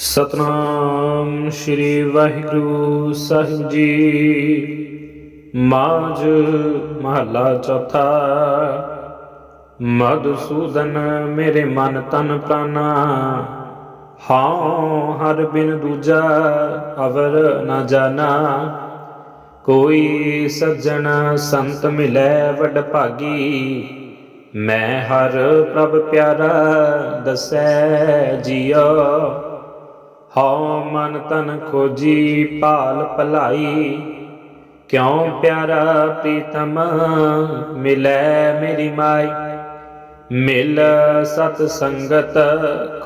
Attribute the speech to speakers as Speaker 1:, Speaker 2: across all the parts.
Speaker 1: ਸਤਨਾਮ ਸ੍ਰੀ ਵਾਹਿਗੁਰੂ ਸਾਹਿਬ ਜੀ। ਮਾਝ ਮਹੱਲਾ ਚੌਥਾ। ਮਧੁਸੂਦਨ ਮੇਰੇ ਮਨ ਤਨ ਪ੍ਰਾਨਾ। ਹਾਂ, ਹਰ ਬਿਨ ਦੂਜਾ ਅਵਰ ਨਾ ਜਾਣਾ ਕੋਈ ਸੱਜਣ ਸੰਤ ਮਿਲੈ ਵਡ ਭਾਗੀ। ਮੈਂ ਹਰ ਪ੍ਰਭ ਪਿਆਰਾ ਦਸੈ ਜੀਓ। ਹਉ ਮਨ ਤਨ ਖੋਜੀ ਭਾਲ ਭਲਾਈ। ਕਿਉ ਪਿਆਰਾ ਪ੍ਰੀਤਮ, ਮਿਲੈ ਮੇਰੀ ਮਾਈ। ਮਿਲ ਸਤ ਸੰਗਤ,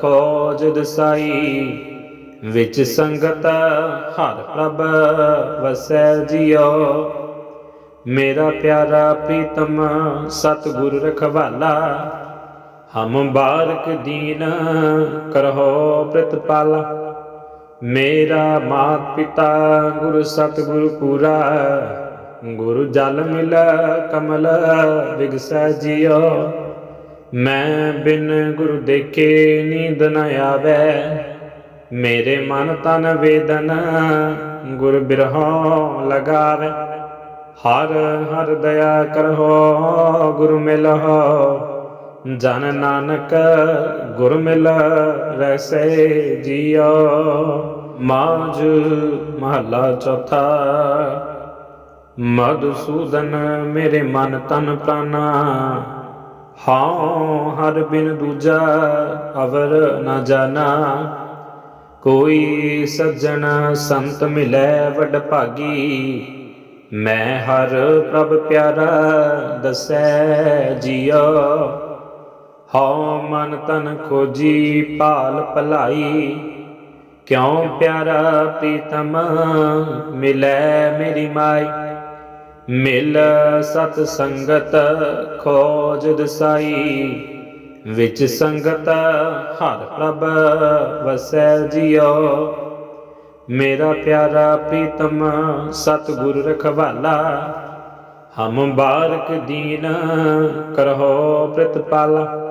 Speaker 1: ਖੋਜ ਦਸਾਈ। ਵਿੱਚ ਸੰਗਤ, ਹਰ ਪ੍ਰਭ ਵਸੈ ਜਿਉ। ਮੇਰਾ ਪਿਆਰਾ ਪ੍ਰੀਤਮ ਸਤ ਗੁਰ ਰਖਵਾਲਾ। ਹਮ ਬਾਰਕ ਦੀਨ ਕਰਹੁ ਪ੍ਰਤਪਾਲਾ। ਮੇਰਾ ਮਾਤ ਪਿਤਾ ਗੁਰ ਸਤਿਗੁਰ ਪੂਰਾ, ਗੁਰੂ ਜਲ ਮਿਲ ਕਮਲ ਵਿਗਸੈ ਜਿਉ। ਮੈਂ ਬਿਨ ਗੁਰੂ ਦੇਖੇ ਨੀਂਦ ਨ ਆਵੇ। ਮੇਰੇ ਮਨ ਤਨ ਵੇਦਨ ਗੁਰ ਬਿਰਹੋ ਲਗਾਵੇ। ਹਰ ਹਰ ਦਇਆ ਕਰਹੁ ਗੁਰੂ ਮਿਲਹੁ ਜਨ ਨਾਨਕ ਗੁਰ ਮਿਲ ਰਸੈ ਜੀਉ। ਮਾਝ ਮਹੱਲਾ ਚੌਥਾ। ਮਧੁਸੂਦਨ ਮੇਰੇ ਮਨ ਤਨ ਪ੍ਰਾਨਾ। ਹਾਂ ਹਰ ਬਿਨ ਦੂਜਾ ਅਵਰ ਨਾ ਜਾਣਾ ਕੋਈ ਸੱਜਣ ਸੰਤ ਮਿਲੈ ਵਡ ਭਾਗੀ। ਮੈਂ ਹਰ ਪ੍ਰਭ ਪਿਆਰਾ ਦਸੈ ਜੀਉ ਹਉ ਮਨ ਤਨ ਖੋਜੀ ਭਾਲ ਭਲਾਈ। ਕਿਉ ਪਿਆਰਾ ਪ੍ਰੀਤਮ, ਮਿਲੈ ਮੇਰੀ ਮਾਈ। ਮਿਲ ਸਤ ਸੰਗਤ ਖੋਜ ਦਸਾਈ, ਵਿੱਚ ਸੰਗਤ ਹਰ ਪ੍ਰਭ ਵਸੈ ਜਿਉ। ਮੇਰਾ ਪਿਆਰਾ ਪ੍ਰੀਤਮ ਸਤ ਗੁਰ ਰਖਵਾਲਾ, ਹਮ ਬਾਰਕ ਦੀਨ ਕਰਹੁ ਪ੍ਰਤਪਾਲਾ।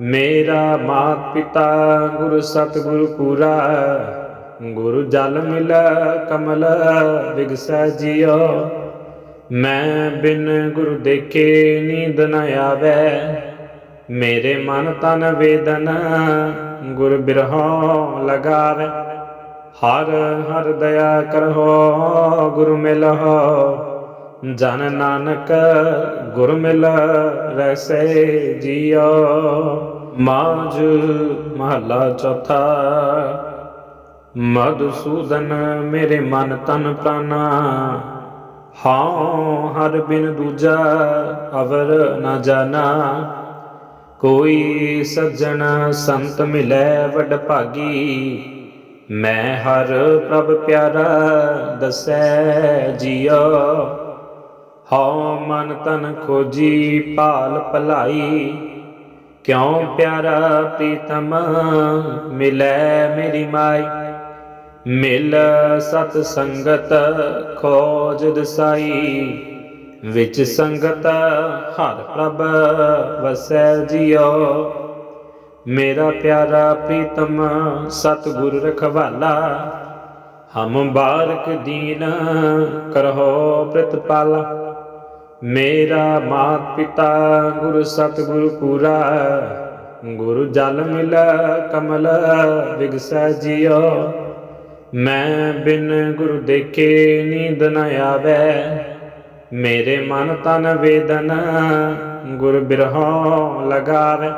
Speaker 1: ਮੇਰਾ ਮਾਤ ਪਿਤਾ ਗੁਰ ਸਤਿਗੁਰ ਪੂਰਾ, ਗੁਰੂ ਜਲ ਮਿਲ ਕਮਲ ਵਿਗਸੈ ਜਿਉ ਮੈਂ ਬਿਨ ਗੁਰੂ ਦੇਖੇ ਨੀਂਦ ਨ ਆਵੇ, ਮੇਰੇ ਮਨ ਤਨ ਵੇਦਨ ਗੁਰ ਬਿਰਹੋ ਲਗਾਵੇ। ਹਰ ਹਰ ਦਇਆ ਕਰਹੁ ਗੁਰੂ ਮਿਲਹੁ ਜਨ ਨਾਨਕ ਗੁਰ ਮਿਲ ਰਸੈ ਜੀਉ ਮਾਝ ਮਹੱਲਾ ਚੌਥਾ ਮਧੁਸੂਦਨ ਮੇਰੇ ਮਨ ਤਨ ਪ੍ਰਾਨਾ। ਹਾਂ ਹਰ ਬਿਨ ਦੂਜਾ ਅਵਰ ਨਾ ਜਾਣਾ ਕੋਈ ਸੱਜਣ ਸੰਤ ਮਿਲੈ ਵਡ ਭਾਗੀ। ਮੈਂ ਹਰ ਪ੍ਰਭ ਪਿਆਰਾ ਦਸੈ ਜੀਉ ਹਉ ਮਨ ਤਨ ਖੋਜੀ ਭਾਲ ਭਲਾਈ। ਕਿਉ ਪਿਆਰਾ ਪ੍ਰੀਤਮ, ਮਿਲੈ ਮੇਰੀ ਮਾਈ। ਮਿਲ ਸਤ ਸੰਗਤ ਖੋਜ ਦਸਾਈ। ਵਿੱਚ ਸੰਗਤ ਹਰ ਪ੍ਰਭ ਵਸੈ ਜਿਉ। ਮੇਰਾ ਪਿਆਰਾ ਪ੍ਰੀਤਮ ਸਤ ਗੁਰ ਰਖਵਾਲਾ। ਹਮ ਬਾਰਕ ਦੀਨ ਕਰਹੁ ਪ੍ਰਤਪਾਲਾ। ਮੇਰਾ ਮਾਤ ਪਿਤਾ ਗੁਰ ਸਤਿਗੁਰ ਪੂਰਾ, ਗੁਰੂ ਜਲ ਮਿਲ ਕਮਲ ਵਿਗਸੈ ਜਿਉ ਮੈਂ ਬਿਨ ਗੁਰੂ ਦੇਖੇ ਨੀਂਦ ਨ ਆਵੇ। ਮੇਰੇ ਮਨ ਤਨ ਵੇਦਨ ਗੁਰ ਬਿਰਹੋ ਲਗਾਵੇ।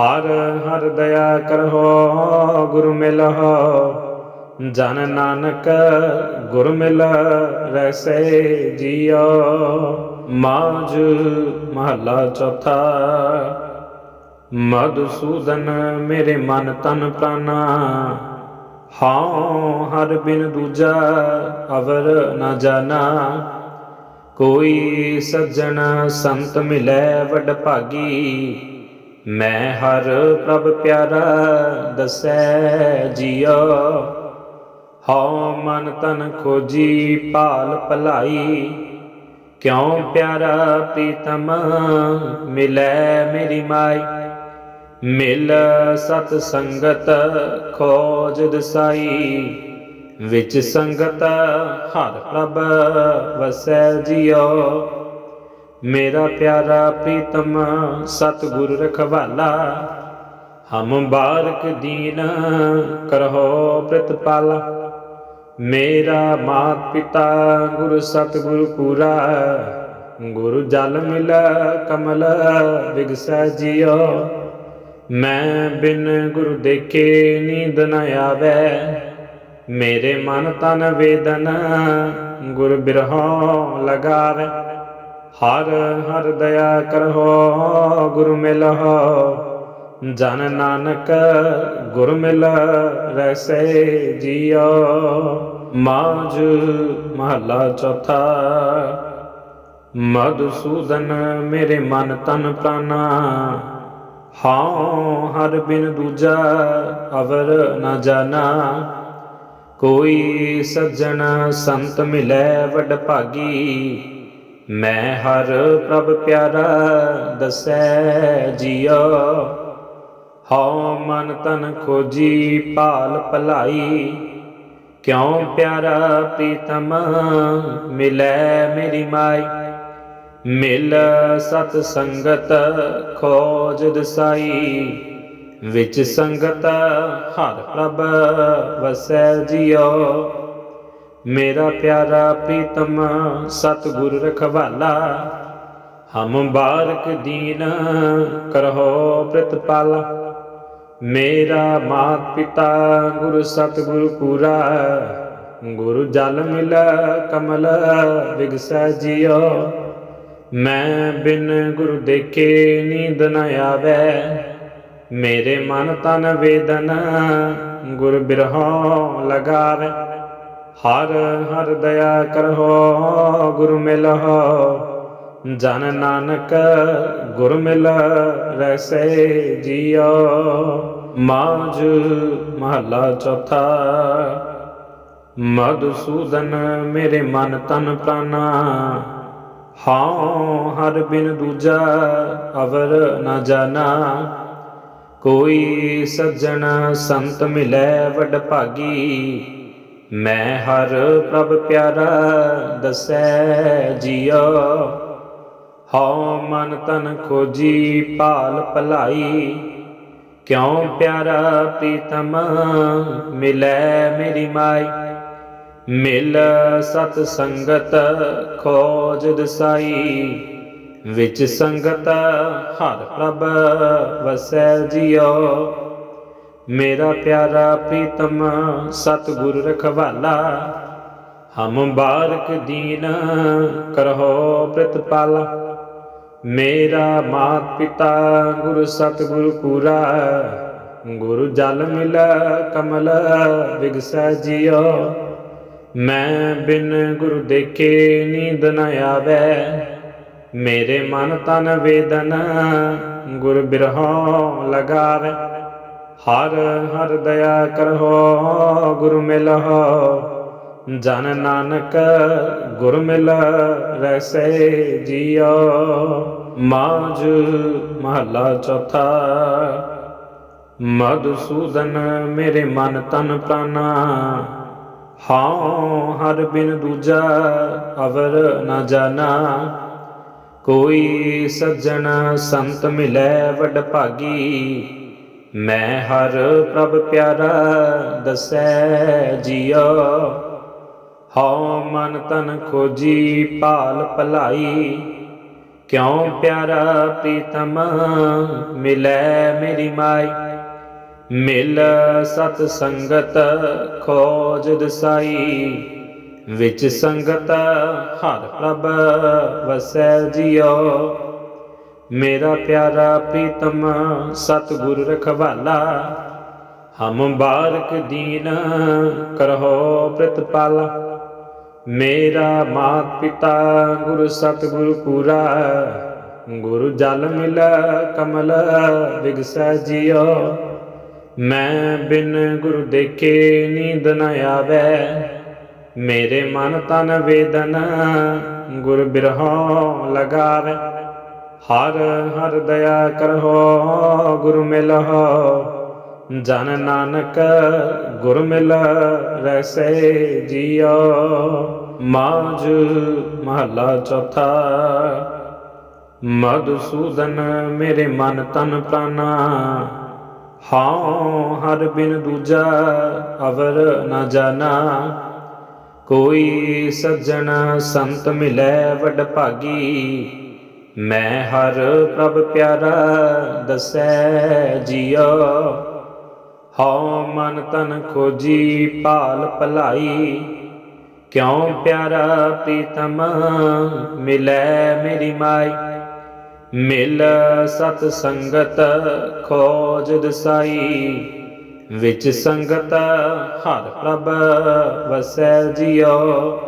Speaker 1: ਹਰ ਹਰ ਦਇਆ ਕਰਹੁ ਗੁਰੂ ਮਿਲਹੁ ਜਨ ਨਾਨਕ ਗੁਰ ਮਿਲ ਰਸੈ ਜੀਉ, ਮਾਝ ਮਹੱਲਾ ਚੌਥਾ। ਮਧੁਸੂਦਨ ਮੇਰੇ ਮਨ ਤਨ ਪ੍ਰਾਨਾ ਹਾਂ ਹਰ ਬਿਨ ਦੂਜਾ ਅਵਰ ਨਾ ਜਾਣਾ ਕੋਈ ਸੱਜਣ ਸੰਤ ਮਿਲੈ ਵਡ ਭਾਗੀ, ਮੈਂ ਹਰ ਪ੍ਰਭ ਪਿਆਰਾ ਦਸੈ ਜੀਉ। ਹਉ ਮਨ ਤਨ ਖੋਜੀ ਭਾਲ ਭਲਾਈ। ਕਿਉ ਪਿਆਰਾ ਪ੍ਰੀਤਮ, ਮਿਲੈ ਮੇਰੀ ਮਾਈ। ਮਿਲ ਸਤ ਸੰਗਤ, ਖੋਜ ਦਸਾਈ। ਵਿੱਚ ਸੰਗਤ, ਹਰ ਪ੍ਰਭ ਵਸੈ ਜਿਉ। ਮੇਰਾ ਪਿਆਰਾ ਪ੍ਰੀਤਮ, ਸਤਿਗੁਰ ਰਖਵਾਲਾ। ਹਮ ਬਾਰਕ ਦੀਨ ਕਰਹੁ ਪ੍ਰਤਪਾਲਾ। ਮੇਰਾ ਮਾਤ ਪਿਤਾ ਗੁਰ ਸਤਿਗੁਰ ਪੂਰਾ, ਗੁਰੂ ਜਲ ਮਿਲ ਕਮਲ ਵਿਗਸੈ ਜਿਉ। ਮੈਂ ਬਿਨ ਗੁਰੂ ਦੇਖੇ ਨੀਂਦ ਨ ਆਵੇ, ਮੇਰੇ ਮਨ ਤਨ ਵੇਦਨ ਗੁਰ ਬਿਰਹੋ ਲਗਾਵੇ। ਹਰ ਹਰ ਦਇਆ ਕਰਹੁ ਗੁਰੂ ਮਿਲਹੁ ਜਨ ਨਾਨਕ ਗੁਰ ਮਿਲ ਰਸੈ ਜੀਉ ਮਾਝ ਮਹਲਾ ਚੌਥਾ। ਮਧੁਸੂਦਨ ਮੇਰੇ ਮਨ ਤਨ ਪ੍ਰਾਨਾ। ਹਾਂ ਹਰ ਬਿਨ ਦੂਜਾ ਅਵਰ ਨ ਜਾਣਾ ਕੋਈ ਸੱਜਣ ਸੰਤ ਮਿਲੈ ਵਡ ਭਾਗੀ। ਮੈਂ ਹਰ ਪ੍ਰਭ ਪਿਆਰਾ ਦਸੈ ਜੀਉ ਹਉ ਮਨ ਤਨ ਖੋਜੀ ਭਾਲ ਭਲਾਈ। ਕਿਉ ਪਿਆਰਾ ਪ੍ਰੀਤਮ, ਮਿਲੈ ਮੇਰੀ ਮਾਈ। ਮਿਲ ਸਤ ਸੰਗਤ, ਖੋਜ ਦਸਾਈ। ਵਿੱਚ ਸੰਗਤ, ਹਰ ਪ੍ਰਭ ਵਸੈ ਜਿਉ। ਮੇਰਾ ਪਿਆਰਾ ਪ੍ਰੀਤਮ, ਸਤਿਗੁਰ ਰਖਵਾਲਾ। ਹਮ ਬਾਰਕ ਦੀਨ ਕਰਹੁ ਪ੍ਰਤਪਾਲਾ। ਮੇਰਾ ਮਾਤ ਪਿਤਾ ਗੁਰ ਸਤਿਗੁਰ ਪੂਰਾ, ਗੁਰੂ ਜਲ ਮਿਲ ਕਮਲ ਵਿਗਸੈ ਜਿਉ। ਮੈਂ ਬਿਨ ਗੁਰੂ ਦੇਖੇ ਨੀਂਦ ਨ ਆਵੇ। ਮੇਰੇ ਮਨ ਤਨ ਵੇਦਨ ਗੁਰ ਬਿਰਹੋ ਲਗਾਵੇ। ਹਰ ਹਰ ਦਇਆ ਕਰਹੁ ਗੁਰ ਮਿਲਹੁ। ਜਨ ਨਾਨਕ ਗੁਰ ਮਿਲ ਰਸੈ ਜੀਉ ਮਾਝ ਮਹਲਾ ਚੌਥਾ। ਮਧੁਸੂਦਨ ਮੇਰੇ ਮਨ ਤਨ ਪ੍ਰਾਨਾ। ਹਾਂ ਹਰ ਬਿਨ ਦੂਜਾ ਅਵਰ ਨਾ ਜਾਣਾ ਕੋਈ ਸੱਜਣ ਸੰਤ ਮਿਲੈ ਵਡ ਭਾਗੀ। ਮੈਂ ਹਰ ਪ੍ਰਭ ਪਿਆਰਾ ਦਸੈ ਜੀਉ ਹਉ ਮਨ ਤਨ ਖੋਜੀ ਭਾਲ ਭਲਾਈ। ਕਿਉ ਪਿਆਰਾ ਪ੍ਰੀਤਮ, ਮਿਲੈ ਮੇਰੀ ਮਾਈ। ਮਿਲ ਸਤ ਸੰਗਤ ਖੋਜ ਦਸਾਈ। ਵਿੱਚ ਸੰਗਤ ਹਰ ਪ੍ਰਭ ਵਸੈ ਜਿਉ। ਮੇਰਾ ਪਿਆਰਾ ਪ੍ਰੀਤਮ, ਸਤਿਗੁਰ ਰਖਵਾਲਾ। ਹਮ ਬਾਰਕ ਦੀਨ ਕਰਹੁ ਪ੍ਰਤਪਾਲਾ। ਮੇਰਾ ਮਾਤ ਪਿਤਾ ਗੁਰ ਸਤਿਗੁਰ ਪੂਰਾ, ਗੁਰੂ ਜਲ ਮਿਲ ਕਮਲ ਵਿਗਸੈ ਜਿਉ ਮੈਂ ਬਿਨ ਗੁਰੂ ਦੇਖੇ ਨੀਂਦ ਨ ਆਵੇ, ਮੇਰੇ ਮਨ ਤਨ ਵੇਦਨ ਗੁਰ ਬਿਰਹੋ ਲਗਾਵੇ। ਹਰ ਹਰ ਦਇਆ ਕਰਹੁ ਗੁਰ ਮਿਲਹੁ ਜਨ ਨਾਨਕ ਗੁਰ ਮਿਲ ਰਸੈ ਜੀਉ ਮਾਜ ਮਹਲਾ ਚੌਥਾ ਮਧੁਸੂਦਨ ਮੇਰੇ ਮਨ ਤਨ ਪ੍ਰਾਨਾ। ਹਾਂ ਹਰ ਬਿਨ ਦੂਜਾ ਅਵਰ ਨ ਜਾਣਾ ਕੋਈ ਸੱਜਣ ਸੰਤ ਮਿਲੈ ਵਡ ਭਾਗੀ। ਮੈਂ ਹਰ ਪ੍ਰਭ ਪਿਆਰਾ ਦਸੈ ਜੀਉ ਹਉ ਮਨ ਤਨ ਖੋਜੀ ਭਾਲ ਭਲਾਈ। ਕਿਉ ਪਿਆਰਾ ਪ੍ਰੀਤਮ, ਮਿਲੈ ਮੇਰੀ ਮਾਈ। ਮਿਲ ਸਤ ਸੰਗਤ ਖੋਜ ਦਸਾਈ। ਵਿੱਚ ਸੰਗਤ ਹਰ ਪ੍ਰਭ ਵਸੈ ਜਿਉ। ਮੇਰਾ ਪਿਆਰਾ ਪ੍ਰੀਤਮ, ਸਤਿਗੁਰ ਰਖਵਾਲਾ। ਹਮ ਬਾਰਕ ਦੀਨ ਕਰਹੁ ਪ੍ਰਤਪਾਲਾ। ਮੇਰਾ ਮਾਤ ਪਿਤਾ ਗੁਰ ਸਤਿਗੁਰ ਪੂਰਾ, ਗੁਰੂ ਜਲ ਮਿਲ ਕਮਲ ਵਿਗਸੈ ਜਿਉ ਮੈਂ ਬਿਨ ਗੁਰੂ ਦੇਖੇ ਨੀਂਦ ਨ ਆਵੇ, ਮੇਰੇ ਮਨ ਤਨ ਵੇਦਨ ਗੁਰ ਬਿਰਹੋ ਲਗਾਵੇ। ਹਰ ਹਰ ਦਇਆ ਕਰਹੁ ਗੁਰੂ ਮਿਲਹੁ ਜਨ ਨਾਨਕ ਗੁਰ ਮਿਲ ਰਸੈ ਜੀਉ ਮਾਝ ਮਹਲਾ ਚੌਥਾ। ਮਧੁਸੂਦਨ ਮੇਰੇ ਮਨ ਤਨ ਪ੍ਰਾਨਾ ਹਾਂ ਹਰ ਬਿਨ ਦੂਜਾ ਅਵਰ ਨ ਜਾਣਾ ਕੋਈ ਸੱਜਣ ਸੰਤ ਮਿਲੈ ਵਡ ਭਾਗੀ, ਮੈਂ ਹਰ ਪ੍ਰਭ ਪਿਆਰਾ ਦਸੈ ਜੀਉ ਹਉ ਮਨ ਤਨ ਖੋਜੀ ਭਾਲ ਭਲਾਈ। ਕਿਉ ਪਿਆਰਾ ਪ੍ਰੀਤਮ, ਮਿਲੈ ਮੇਰੀ ਮਾਈ। ਮਿਲ ਸਤ ਸੰਗਤ, ਖੋਜ ਦਸਾਈ। ਵਿੱਚ ਸੰਗਤ, ਹਰ ਪ੍ਰਭ ਵਸੈ ਜਿਉ।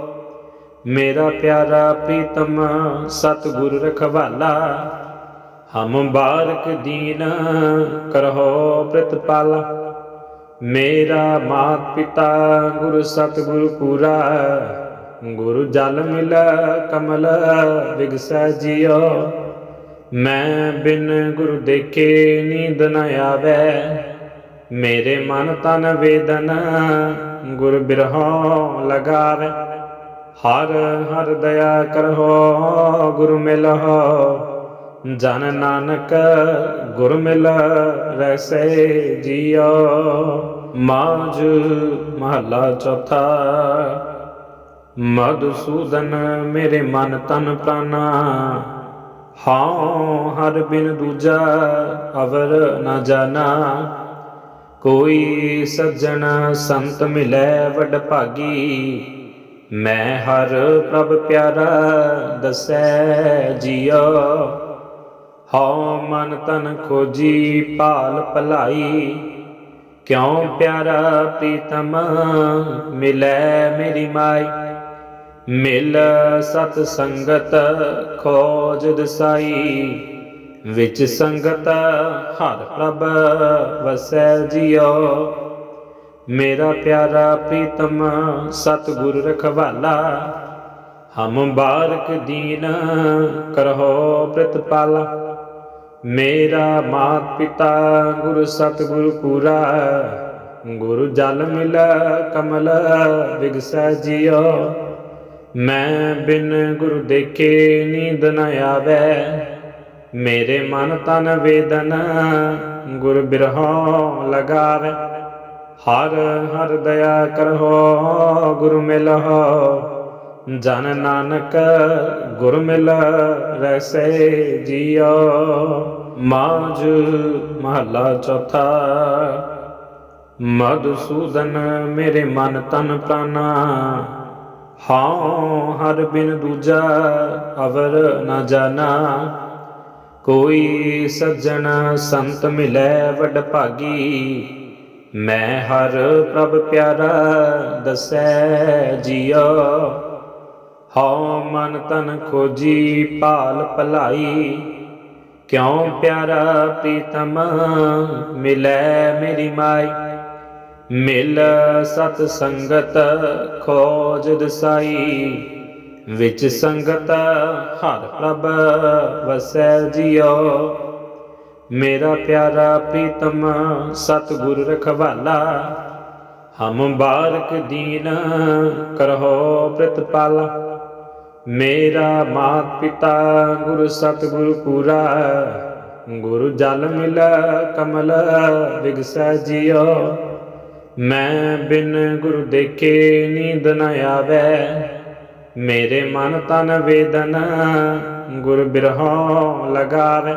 Speaker 1: ਮੇਰਾ ਪਿਆਰਾ ਪ੍ਰੀਤਮ ਸਤ ਗੁਰ ਰਖਵਾਲਾ। ਹਮ ਬਾਰਕ ਦੀਨ ਕਰਹੁ ਪ੍ਰਤਪਾਲਾ। ਮੇਰਾ ਮਾਤ ਪਿਤਾ ਗੁਰ ਸਤਿਗੁਰ ਪੂਰਾ, ਗੁਰੂ ਜਲ ਮਿਲ ਕਮਲ ਵਿਗਸੈ ਜਿਉ ਮੈਂ ਬਿਨ ਗੁਰੂ ਦੇਖੇ ਨੀਂਦ ਨ ਆਵੇ, ਮੇਰੇ ਮਨ ਤਨ ਵੇਦਨ ਗੁਰ ਬਿਰਹੋ ਲਗਾਵੇ। ਹਰ ਹਰ ਦਇਆ ਕਰਹੁ ਗੁਰੂ ਮਿਲਹੁ ਜਨ ਨਾਨਕ ਗੁਰ ਮਿਲ ਰਸੈ ਜੀਉ ਮਾਝ ਮਹਲਾ ਚੌਥਾ। ਮਧੁਸੂਦਨ ਮੇਰੇ ਮਨ ਤਨ ਪ੍ਰਾਨਾ। ਹਾਂ ਹਰ ਬਿਨ ਦੂਜਾ ਅਵਰ ਨਾ ਜਾਣਾ ਕੋਈ ਸੱਜਣ ਸੰਤ ਮਿਲੈ ਵਡ ਭਾਗੀ। ਮੈਂ ਹਰ ਪ੍ਰਭ ਪਿਆਰਾ ਦਸੈ ਜੀਉ ਹਉ ਮਨ ਤਨ ਖੋਜੀ ਭਾਲ ਭਲਾਈ। ਕਿਉ ਪਿਆਰਾ ਪ੍ਰੀਤਮ, ਮਿਲੈ ਮੇਰੀ ਮਾਈ। ਮਿਲ ਸਤ ਸੰਗਤ ਖੋਜ ਦਸਾਈ। ਵਿੱਚ ਸੰਗਤ ਹਰ ਪ੍ਰਭ ਵਸੈ ਜਿਉ। ਮੇਰਾ ਪਿਆਰਾ ਪ੍ਰੀਤਮ ਸਤ ਗੁਰ ਰਖਵਾਲਾ। ਹਮ ਬਾਰਕ ਦੀਨ ਕਰਹੁ ਪ੍ਰਤਪਾਲਾ। ਮੇਰਾ ਮਾਤ ਪਿਤਾ ਗੁਰ ਸਤਿਗੁਰ ਪੂਰਾ, ਗੁਰੂ ਜਲ ਮਿਲ ਕਮਲ ਵਿਗਸੈ ਜਿਉ ਮੈਂ ਬਿਨ ਗੁਰੂ ਦੇਖੇ ਨੀਂਦ ਨ ਆਵੇ, ਮੇਰੇ ਮਨ ਤਨ ਵੇਦਨ ਗੁਰ ਬਿਰਹੋ ਲਗਾਵੇ। ਹਰ ਹਰ ਦਇਆ ਕਰਹੁ ਗੁਰੂ ਮਿਲਹੁ ਜਨ ਨਾਨਕ ਗੁਰ ਮਿਲ ਰਸੈ ਜੀਉ ਮਾਝ ਮਹੱਲਾ ਚੌਥਾ। ਮਧੁਸੂਦਨ ਮੇਰੇ ਮਨ ਤਨ ਪ੍ਰਾਨਾ। ਹਾਂ ਹਰ ਬਿਨ ਦੂਜਾ ਅਵਰ ਨਾ ਜਾਣਾ ਕੋਈ ਸੱਜਣ ਸੰਤ ਮਿਲੈ ਵਡ ਭਾਗੀ। ਮੈਂ ਹਰ ਪ੍ਰਭ ਪਿਆਰਾ ਦਸੈ ਜੀਉ ਹਉ ਮਨ ਤਨ ਖੋਜੀ ਭਾਲ ਭਲਾਈ। ਕਿਉ ਪਿਆਰਾ ਪ੍ਰੀਤਮ? ਮਿਲੈ ਮੇਰੀ ਮਾਈ। ਮਿਲ ਸਤ ਸੰਗਤ ਖੋਜ ਦਸਾਈ। ਵਿੱਚ ਸੰਗਤ ਹਰ ਪ੍ਰਭ ਵਸੈ ਜਿਉ। ਮੇਰਾ ਪਿਆਰਾ ਪ੍ਰੀਤਮ ਸਤ ਗੁਰ ਰਖਵਾਲਾ। ਹਮ ਬਾਰਕ ਦੀਨ ਕਰਹੁ ਪ੍ਰਤਪਾਲਾ। ਮੇਰਾ ਮਾਤ ਪਿਤਾ ਗੁਰ ਸਤਿਗੁਰ ਪੂਰਾ, ਗੁਰੂ ਜਲ ਮਿਲ ਕਮਲ ਵਿਗਸੈ ਜਿਉ ਮੈਂ ਬਿਨ ਗੁਰੂ ਦੇਖੇ ਨੀਂਦ ਨ ਆਵੇ, ਮੇਰੇ ਮਨ ਤਨ ਵੇਦਨ ਗੁਰ ਬਿਰਹੋਂ ਲਗਾਵੇ।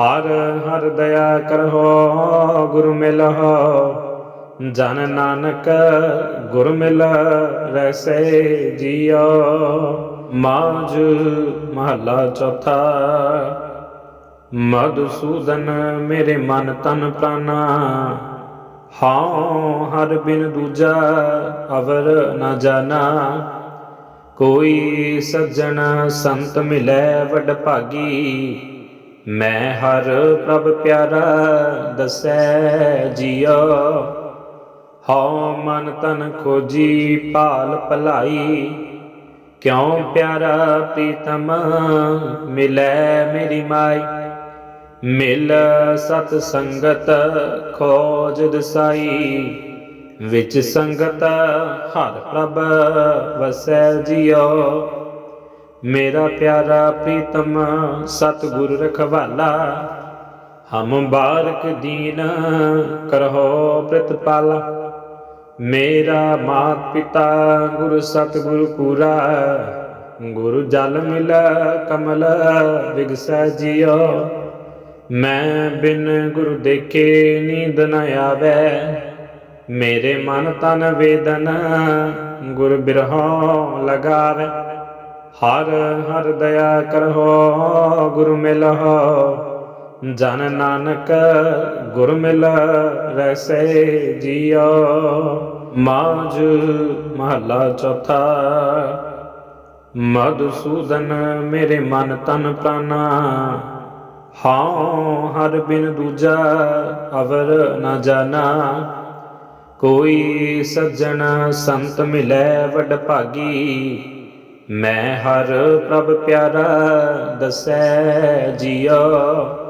Speaker 1: ਹਰ ਹਰ ਦਇਆ ਕਰਹੁ ਗੁਰੂ ਮਿਲਹੁ ਜਨ ਨਾਨਕ ਗੁਰ ਮਿਲ ਰਸੈ ਜੀਉ ਮਾਝ ਮਹਲਾ ਚੌਥਾ। ਮਧੁਸੂਦਨ ਮੇਰੇ ਮਨ ਤਨ ਪ੍ਰਾਨਾ। ਹਾਂ ਹਰ ਬਿਨ ਦੂਜਾ ਅਵਰ ਨਾ ਜਾਣਾ ਕੋਈ ਸੱਜਣ ਸੰਤ ਮਿਲੈ ਵਡ ਭਾਗੀ। ਮੈਂ ਹਰ ਪ੍ਰਭ ਪਿਆਰਾ ਦਸੈ ਜੀਉ ਹਉ ਮਨ ਤਨ ਖੋਜੀ ਭਾਲ ਭਲਾਈ। ਕਿਉ ਪਿਆਰਾ ਪ੍ਰੀਤਮ, ਮਿਲੈ ਮੇਰੀ ਮਾਈ। ਮਿਲ ਸਤ ਸੰਗਤ, ਖੋਜ ਦਸਾਈ। ਵਿੱਚ ਸੰਗਤ, ਹਰ ਪ੍ਰਭ ਵਸੈ ਜਿਉ। ਮੇਰਾ ਪਿਆਰਾ ਪ੍ਰੀਤਮ, ਸਤਿਗੁਰ ਰਖਵਾਲਾ। ਹਮ ਬਾਰਕ ਦੀਨ ਕਰਹੁ ਪ੍ਰਤਪਾਲਾ। ਮੇਰਾ ਮਾਤ ਪਿਤਾ ਗੁਰ ਸਤਿਗੁਰ ਪੂਰਾ, ਗੁਰੂ ਜਲ ਮਿਲ ਕਮਲ ਵਿਗਸੈ ਜਿਉ ਮੈਂ ਬਿਨ ਗੁਰੂ ਦੇਖੇ ਨੀਂਦ ਨ ਆਵੇ, ਮੇਰੇ ਮਨ ਤਨ ਵੇਦਨ ਗੁਰ ਬਿਰਹੋ ਲਗਾਵੇ। ਹਰ ਹਰ ਦਇਆ ਕਰਹੁ ਗੁਰੂ ਮਿਲਹੁ ਜਨ ਨਾਨਕ ਗੁਰ ਮਿਲ ਰਸੈ ਜੀਉ ਮਾਜ ਮਹਲਾ ਚੌਥਾ। ਮਧੁਸੂਦਨ ਮੇਰੇ ਮਨ ਤਨ ਪ੍ਰਾਨਾ ਹਾਂ ਹਰ ਬਿਨ ਦੂਜਾ ਅਵਰ ਨਾ ਜਾਣਾ ਕੋਈ ਸੱਜਣ ਸੰਤ ਮਿਲੈ ਵਡ ਭਾਗੀ, ਮੈਂ ਹਰ ਪ੍ਰਭ ਪਿਆਰਾ ਦਸੈ ਜੀਉ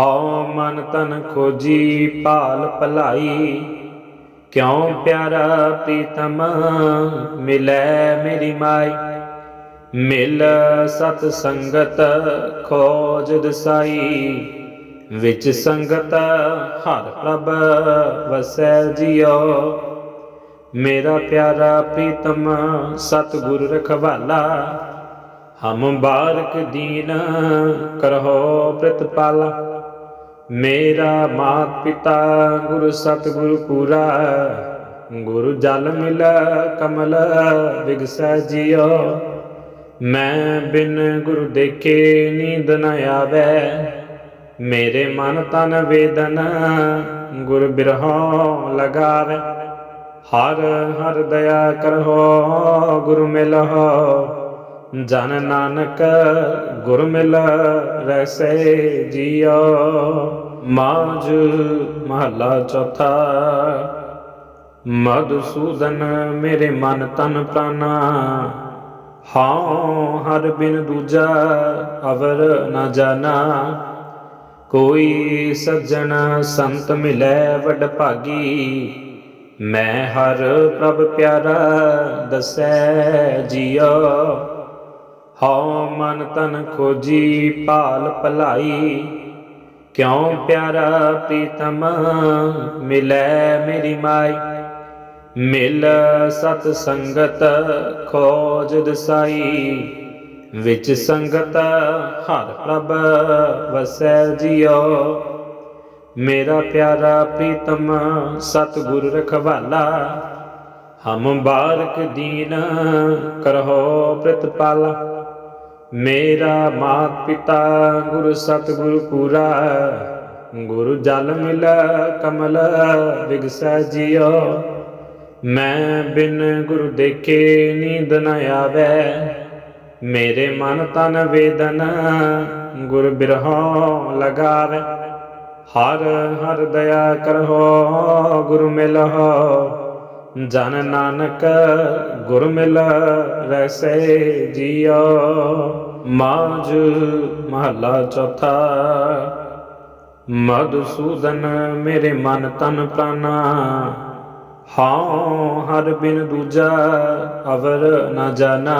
Speaker 1: ਹਉ ਮਨ ਤਨ ਖੋਜੀ ਭਾਲ ਭਲਾਈ। ਕਿਉ ਪਿਆਰਾ ਪ੍ਰੀਤਮ, ਮਿਲੈ ਮੇਰੀ ਮਾਈ। ਮਿਲ ਸਤ ਸੰਗਤ, ਖੋਜ ਦਸਾਈ। ਵਿੱਚ ਸੰਗਤ, ਹਰ ਪ੍ਰਭ ਵਸੈ ਜਿਉ। ਮੇਰਾ ਪਿਆਰਾ ਪ੍ਰੀਤਮ, ਸਤਿਗੁਰ ਰਖਵਾਲਾ। ਹਮ ਬਾਰਕ ਦੀਨ ਕਰਹੁ ਪ੍ਰਤਪਾਲਾ। ਮੇਰਾ ਮਾਤ ਪਿਤਾ ਗੁਰ ਸਤਿਗੁਰ ਪੂਰਾ, ਗੁਰੂ ਜਲ ਮਿਲ ਕਮਲ ਵਿਗਸੈ ਜਿਉ ਮੈਂ ਬਿਨ ਗੁਰੂ ਦੇਖੇ ਨੀਂਦ ਨ ਆਵੇ, ਮੇਰੇ ਮਨ ਤਨ ਵੇਦਨ ਗੁਰ ਬਿਰਹੋ ਲਗਾਵੇ। ਹਰ ਹਰ ਦਇਆ ਕਰਹੁ ਗੁਰੂ ਮਿਲਹੁ ਜਨ ਨਾਨਕ ਗੁਰ ਮਿਲ ਰਸੈ ਜੀਉ ਮਾਝ ਮਹਲਾ ਚੌਥਾ। ਮਧੁਸੂਦਨ ਮੇਰੇ ਮਨ ਤਨ ਪ੍ਰਾਨਾ। ਹਾਂ ਹਰ ਬਿਨ ਦੂਜਾ ਅਵਰ ਨਾ ਜਾਣਾ ਕੋਈ ਸੱਜਣ ਸੰਤ ਮਿਲੈ ਵਡ ਭਾਗੀ। ਮੈਂ ਹਰ ਪ੍ਰਭ ਪਿਆਰਾ ਦਸੈ ਜਿਉ ਹਉ ਮਨ ਤਨ ਖੋਜੀ ਭਾਲ ਭਲਾਈ। ਕਿਉ ਪਿਆਰਾ ਪ੍ਰੀਤਮ, ਮਿਲੈ ਮੇਰੀ ਮਾਈ। ਮਿਲ ਸਤ ਸੰਗਤ, ਖੋਜ ਦਸਾਈ। ਵਿੱਚ ਸੰਗਤ, ਹਰ ਪ੍ਰਭ ਵਸੈ ਜਿਉ। ਮੇਰਾ ਪਿਆਰਾ ਪ੍ਰੀਤਮ, ਸਤਿਗੁਰ ਰਖਵਾਲਾ, ਹਮ ਬਾਰਕ ਦੀਨ ਕਰਹੁ ਪ੍ਰਤਪਾਲਾ। ਮੇਰਾ ਮਾਤ ਪਿਤਾ ਗੁਰ ਸਤਿਗੁਰ ਪੂਰਾ, ਗੁਰੂ ਜਲ ਮਿਲ ਕਮਲ ਵਿਗਸੈ ਜਿਉ ਮੈਂ ਬਿਨ ਗੁਰੂ ਦੇਖੇ ਨੀਂਦ ਨ ਆਵੇ, ਮੇਰੇ ਮਨ ਤਨ ਵੇਦਨ ਗੁਰ ਬਿਰਹੋ ਲਗਾਵੇ। ਹਰ ਹਰ ਦਇਆ ਕਰਹੁ ਗੁਰੂ ਮਿਲਹੁ ਜਨ ਨਾਨਕ ਗੁਰ ਮਿਲ ਰਸੈ ਜੀਉ ਮਾਝ ਮਹਲਾ ਚੌਥਾ। ਮਧੁਸੂਦਨ ਮੇਰੇ ਮਨ ਤਨ ਪ੍ਰਾਨਾ। ਹਾਂ ਹਰ ਬਿਨ ਦੂਜਾ ਅਵਰ ਨਾ ਜਾਣਾ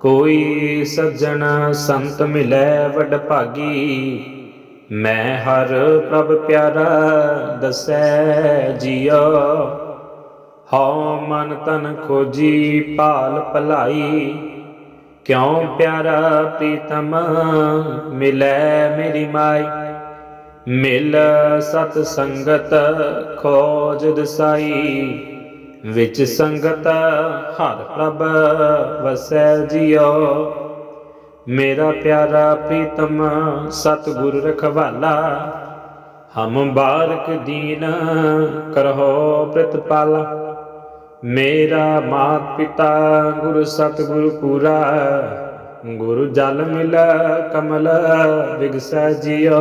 Speaker 1: ਕੋਈ ਸੱਜਣ ਸੰਤ ਮਿਲੈ ਵਡ ਭਾਗੀ। ਮੈਂ ਹਰ ਪ੍ਰਭ ਪਿਆਰਾ ਦਸੈ ਜਿਉ ਹਉ ਮਨ ਤਨ ਖੋਜੀ ਭਾਲ ਭਲਾਈ। ਕਿਉ ਪਿਆਰਾ ਪ੍ਰੀਤਮ? ਮਿਲੈ ਮੇਰੀ ਮਾਈ। ਮਿਲ ਸਤ ਸੰਗਤ ਖੋਜ ਦਸਾਈ। ਵਿੱਚ ਸੰਗਤ ਹਰ ਪ੍ਰਭ ਵਸੈ ਜਿਉ। ਮੇਰਾ ਪਿਆਰਾ ਪ੍ਰੀਤਮ, ਸਤਿਗੁਰ ਰਖਵਾਲਾ। ਹਮ ਬਾਰਕ ਦੀਨ ਕਰਹੋ ਪ੍ਰਤਪਾਲਾ। ਮੇਰਾ ਮਾਤ ਪਿਤਾ ਗੁਰ ਸਤਿਗੁਰ ਪੂਰਾ, ਗੁਰੂ ਜਲ ਮਿਲ ਕਮਲ ਵਿਗਸੈ ਜਿਉ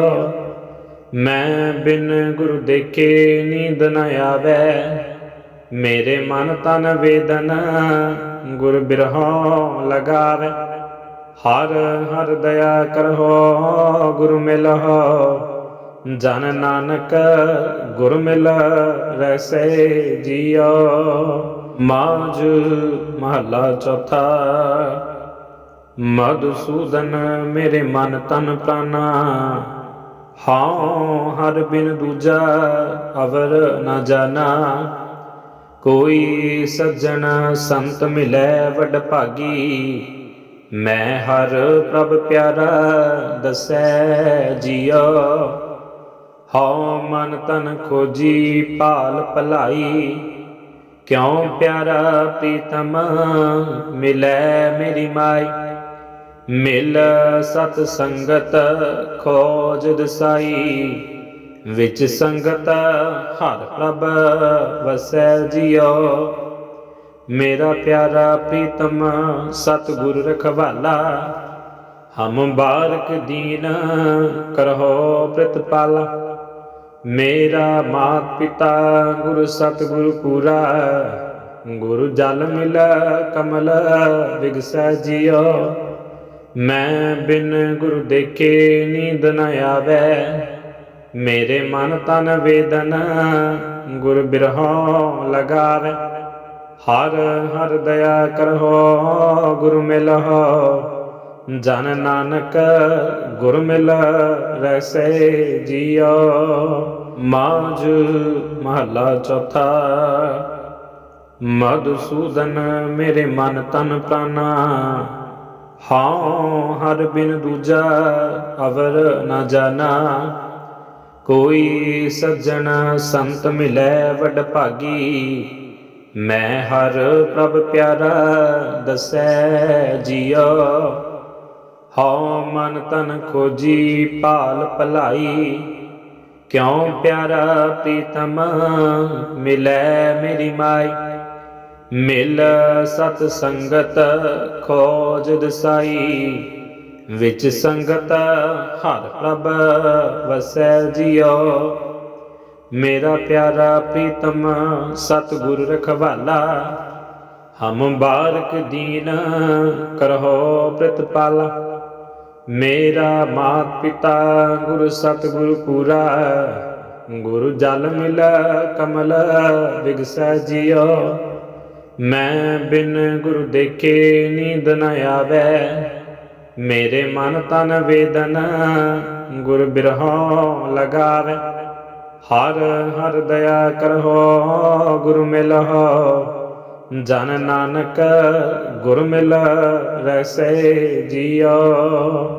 Speaker 1: ਮੈਂ ਬਿਨ ਗੁਰੂ ਦੇਖੇ ਨੀਂਦ ਨ ਆਵੇ, ਮੇਰੇ ਮਨ ਤਨ ਵੇਦਨ ਗੁਰ ਬਿਰਹੋ ਲਗਾਵੇ। ਹਰ ਹਰ ਦਇਆ ਕਰਹੁ ਗੁਰ ਮਿਲਹੁ ਜਨ ਨਾਨਕ ਗੁਰ ਮਿਲ ਰਸੈ ਜੀਉ ਮਾਜ ਮਹਲਾ ਚੌਥਾ ਮਧੁਸੂਦਨ ਮੇਰੇ ਮਨ ਤਨ ਪ੍ਰਾਨਾ। ਹਾਂ ਹਰ ਬਿਨ ਦੂਜਾ ਅਵਰ ਨਾ ਜਾਣਾ ਕੋਈ ਸੱਜਣ ਸੰਤ ਮਿਲੈ ਵਡ ਭਾਗੀ। ਮੈਂ ਹਰ ਪ੍ਰਭ ਪਿਆਰਾ ਦਸੈ ਜੀਉ ਹਉ ਮਨ ਤਨ ਖੋਜੀ ਭਾਲ ਭਲਾਈ। ਕਿਉ ਪਿਆਰਾ ਪ੍ਰੀਤਮ, ਮਿਲੈ ਮੇਰੀ ਮਾਈ। ਮਿਲ ਸਤ ਸੰਗਤ, ਖੋਜ ਦਸਾਈ। ਵਿੱਚ ਸੰਗਤ, ਹਰ ਪ੍ਰਭ ਵਸੈ ਜਿਉ। ਮੇਰਾ ਪਿਆਰਾ ਪ੍ਰੀਤਮ ਸਤ ਗੁਰ ਰਖਵਾਲਾ। ਹਮ ਬਾਰਕ ਦੀਨ ਕਰਹੁ ਪ੍ਰਤਪਾਲਾ। ਮੇਰਾ ਮਾਤ ਪਿਤਾ ਗੁਰ ਸਤਿਗੁਰ ਪੂਰਾ, ਗੁਰੂ ਜਲ ਮਿਲ ਕਮਲ ਵਿਗਸੈ ਜਿਉ ਮੈਂ ਬਿਨ ਗੁਰੂ ਦੇਖੇ ਨੀਂਦ ਨ ਆਵੇ, ਮੇਰੇ ਮਨ ਤਨ ਵੇਦਨ ਗੁਰ ਬਿਰਹੋ ਲਗਾਵੇ। ਹਰ ਹਰ ਦਇਆ ਕਰਹੁ ਗੁਰ ਮਿਲਹੁ ਜਨ ਨਾਨਕ ਗੁਰ ਮਿਲ ਰਸੈ ਜੀਉ ਮਾਜ ਮਹਲਾ ਚੌਥਾ। ਮਧੁਸੂਦਨ ਮੇਰੇ ਮਨ ਤਨ ਪ੍ਰਾਨਾ। ਹਾਂ ਹਰ ਬਿਨ ਦੂਜਾ ਅਵਰ ਨਾ ਜਾਣਾ ਕੋਈ ਸੱਜਣ ਸੰਤ ਮਿਲੈ ਵਡ ਭਾਗੀ। ਮੈਂ ਹਰ ਪ੍ਰਭ ਪਿਆਰਾ ਦਸੈ ਜੀਉ ਹਉ ਮਨ ਤਨ ਖੋਜੀ ਭਾਲ ਭਲਾਈ। ਕਿਉ ਪਿਆਰਾ ਪ੍ਰੀਤਮ, ਮਿਲੈ ਮੇਰੀ ਮਾਈ। ਮਿਲ ਸਤ ਸੰਗਤ, ਖੋਜ ਦਸਾਈ। ਵਿੱਚ ਸੰਗਤ, ਹਰ ਪ੍ਰਭ ਵਸੈ ਜਿਉ। ਮੇਰਾ ਪਿਆਰਾ ਪ੍ਰੀਤਮ ਸਤ ਗੁਰ ਰਖਵਾਲਾ। ਹਮ ਬਾਰਕ ਦੀਨ ਕਰਹੁ ਪ੍ਰਤਪਾਲਾ। ਮੇਰਾ ਮਾਤ ਪਿਤਾ ਗੁਰ ਸਤਿਗੁਰ ਪੂਰਾ, ਗੁਰੂ ਜਲ ਮਿਲ ਕਮਲ ਵਿਗਸੈ ਜਿਉ। ਮੈਂ ਬਿਨ ਗੁਰੂ ਦੇਖੇ ਨੀਂਦ ਨ ਆਵੇ, ਮੇਰੇ ਮਨ ਤਨ ਵੇਦਨ ਗੁਰ ਬਿਰਹੋ ਲਗਾਵੇ। ਹਰ ਹਰ ਦਇਆ ਕਰਹੁ ਗੁਰ ਮਿਲਹੁ ਜਨ ਨਾਨਕ ਗੁਰ ਮਿਲ ਰਸੈ ਜੀਉ।